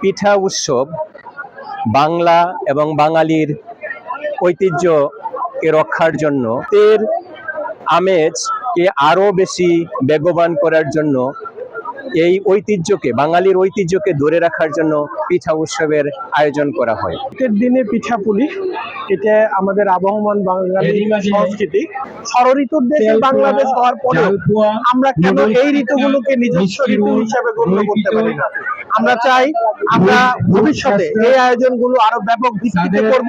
পিঠা উৎসব বাংলা এবং বাঙালির ঐতিহ্যকে রক্ষার জন্য, এর আমেজকে আরও বেশি বেগবান করার জন্য, এই ঐতিহ্যকে, বাঙালির ঐতিহ্যকে ধরে রাখার জন্য পিঠা উৎসবের আয়োজন করা হয়। দিনে পিঠাপুলি এটা আমাদের আবহমান বাঙালি সংস্কৃতি। ষড়ঋতুর দেশে বাংলাদেশ হওয়ার পরেও আমরা কেন এই ঋতুগুলোকে নিজস্ব ঋতু হিসাবে গণ্য করতে পারি না। আমরা চাই আমরা ভবিষ্যতে এই আয়োজনগুলো আরও ব্যাপক ভিত্তিতে করব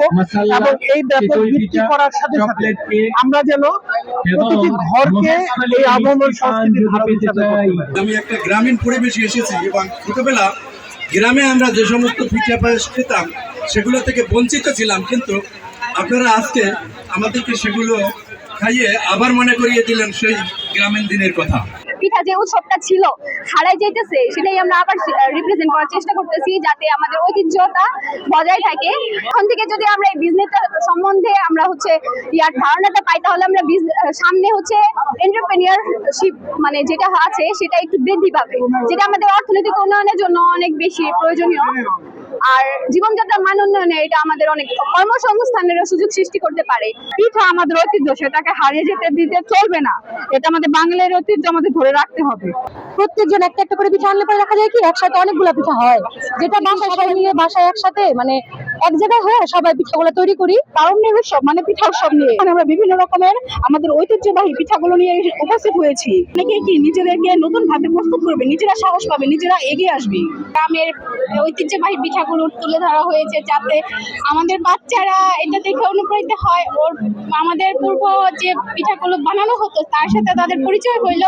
এবং এই ব্যাপক ভিত্তি করার সাথে সাথে আমরা যেন প্রতিটি ঘরকে এই আবহমান সংস্কৃতির ধারক হিসাবে করতে পারি। আমি একটা গ্রামীণ পরিবেশে এসেছি এবং ছোটবেলা গ্রামে আমরা যে সমস্ত পিঠা পায়েস খেতাম সেগুলো থেকে বঞ্চিত ছিলাম কিন্তু আপনারা আজকে আমাদেরকে সেগুলো খাইয়ে আবার মনে করিয়ে দিলেন সেই গ্রামীণ দিনের কথা। পিঠা যে উৎসবটা ছিল, হারাই সেটাই আমরা আবার রিপ্রেজেন্ট করার চেষ্টা করতেছি যাতে আমাদের ঐতিহ্যটা বজায় থাকে। এখন থেকে যদি আমরা এই বিজনেসটা সম্বন্ধে আমরা হচ্ছে ইয়ার ধারণাটা পাই, তাহলে আমরা সামনে হচ্ছে এন্টারপ্রেনিয়ারশিপ মানে যেটা আছে, সেটা একটু বৃদ্ধি পাবে। যেটা আমাদের অর্থনৈতিক উন্নয়নের জন্য অনেক বেশি প্রয়োজনীয়। আর জীবনযাত্রার মান উন্নয়নে এটা আমাদের অনেক কর্মসংস্থানের সুযোগ সৃষ্টি করতে পারে। পিঠা আমাদের ঐতিহ্য, সেটাকে হারিয়ে যেতে দিতে চলবে না। এটা আমাদের বাঙালির ঐতিহ্য আমাদের ধরে রাখতে হবে। প্রত্যেকজন একটা একটা করে পিঠা আনলে পরে দেখা যায় কি, একসাথে অনেকগুলো পিঠা হয়। যেটা বাসায় সবাই মিলে বাসায় একসাথে মানে এক জায়গায় হয়ে সবাই পিঠাগুলো তৈরি করি তারুণ্যের উৎসব মানে পিঠা উৎসব নিয়ে। আমরা বিভিন্ন রকমের আমাদের ঐতিহ্যবাহী পিঠাগুলো নিয়ে উপস্থিত হয়েছি। অনেকে কি নিজেদেরকে নতুন ভাবে প্রস্তুত করবে, নিজেরা সাহস পাবে, নিজেরা এগিয়ে আসবে। গ্রামের ঐতিহ্যবাহী পিঠাগুলো তুলে ধরা হয়েছে যাতে আমাদের বাচ্চারা এটা দেখে অনুপ্রাণিত হয়। ওর আমাদের পূর্ব যে পিঠাগুলো বানানো হতো, তার সাথে তাদের পরিচয় হইল।